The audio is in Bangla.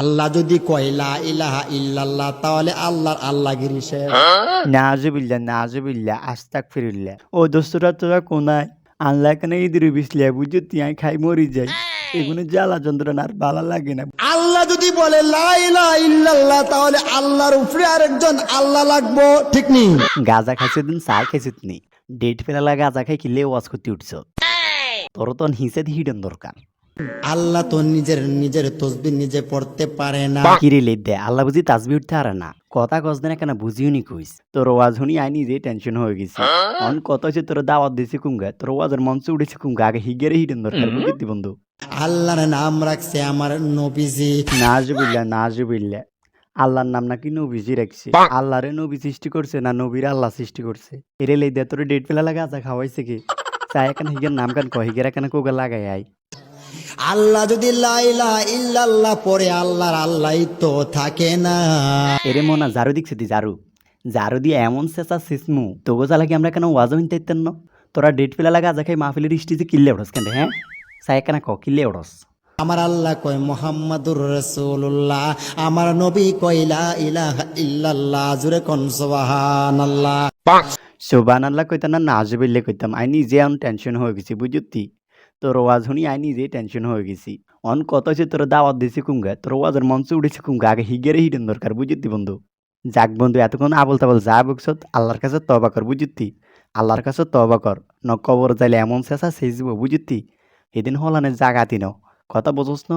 আল্লাহ যদি কয়লা ইলাহা ইল্লাল্লাহ তাহলে আল্লাহর আল্লাহগিরি শেষ নাজবিল্লা নাজবিল্লা আস্তাক ফিরিল্লা ও দোস্তরা তোরা কোনায়? আল্লাহ কেন ইদির বিসলে বুঝো তিয়াই খাই মরি যাই। এগুলো জ্বালা যন্ত্রণা আর ভালো লাগে না। আল্লাহ যদি বলে ইল্লাল্লাহ তাহলে আল্লাহর উপরে আরেকজন আল্লাহ লাগবো ঠিক নেই গাজা খাইছে দিন চা খাইছে নি ডেট ফেলা গাজা খাই কিলে ওয়াজ করতে উঠছ। তোর তো হিসেদ হিডেন দরকার। আল্লাহ তো নিজের নিজের তসবির নিজে পড়তে পারে না। কিরে লে দে আল্লাহ বুঝি তাজবি উঠতে আরে না। কথা কস দিন কেন বুঝিও নি কইস? তোর ওয়াজ শুনি আই নিজে টেনশন হয়ে গেছি। অন কত হচ্ছে তোর দাওয়াত দিছি কুঙ্গা তোর ওয়াজের মঞ্চে উঠেছে কুঙ্গা আগে হিগেরে হিডেন দরকার বুঝতি বন্ধু? আল্লাহর নাম রাখছে আমার নবীজি। নাজবিল্লা নাজবিল্লা আল্লাহর নাম নাকি নবীজি রাখছে। আল্লাহরে নবী সৃষ্টি করছে না নবীর আল্লাহ সৃষ্টি করছে? এরে দে তোর ডেট ফেলা লাগা আজা খাওয়াইছে কি? চাই এখন হিগের নাম কান কয়? হিগের এখানে কোগা লাগাই আই আল্লাহ যদি লা ইলাহা ইল্লাল্লাহ পরে আল্লাহর আল্লাহই তো থাকে না। এরে মনা জারু দিচ্ছে দি জারু জারু দিয়ে এমন চেঁচা সিসমু তোগো জ্বালা কি আমরা কেন ওয়াজ হইতে ইতেন ন? তোরা ডেট ফেলা লাগা আজা খাই মাহফিলের স্টেজে কিল্লে ওড়স কেন হ্যাঁ? চাই কেন ক কিল্লে ওড়স। আমার আল্লাহ কয় মোহাম্মদুর রসুল্লাহ আমার নবী কইলা ইলাহা ইল্লাল্লাহ। জুরে কোন সুবহানাল্লাহ। সোবান আল্লাহ কইতাম না নাজবিল্লে কইতাম আই নিজে টেনশন হয়ে গেছি বুঝতি? তোর ওয়াজ শুনি আই নিজে টেনশন হয়ে গেছি। অন কত হচ্ছে তোর দাওয়াত দিছি কুঙ্গা তোর ওয়াজের মঞ্চে উঠেছে কুঙ্গা আগে হিগেরে হিডেন দরকার, বুঝিতি বন্ধু? যাক বন্ধু, এতক্ষণ আবল তাবল যা বকছত, আল্লাহর কাছে তবা কর, বুঝিতি? আল্লাহর কাছে তবা কর ন কবর যাইলে এমন চেঁচা সেজব বুঝিতি? এদিন হলানে জাগাতি ন কথা বোঝস ন?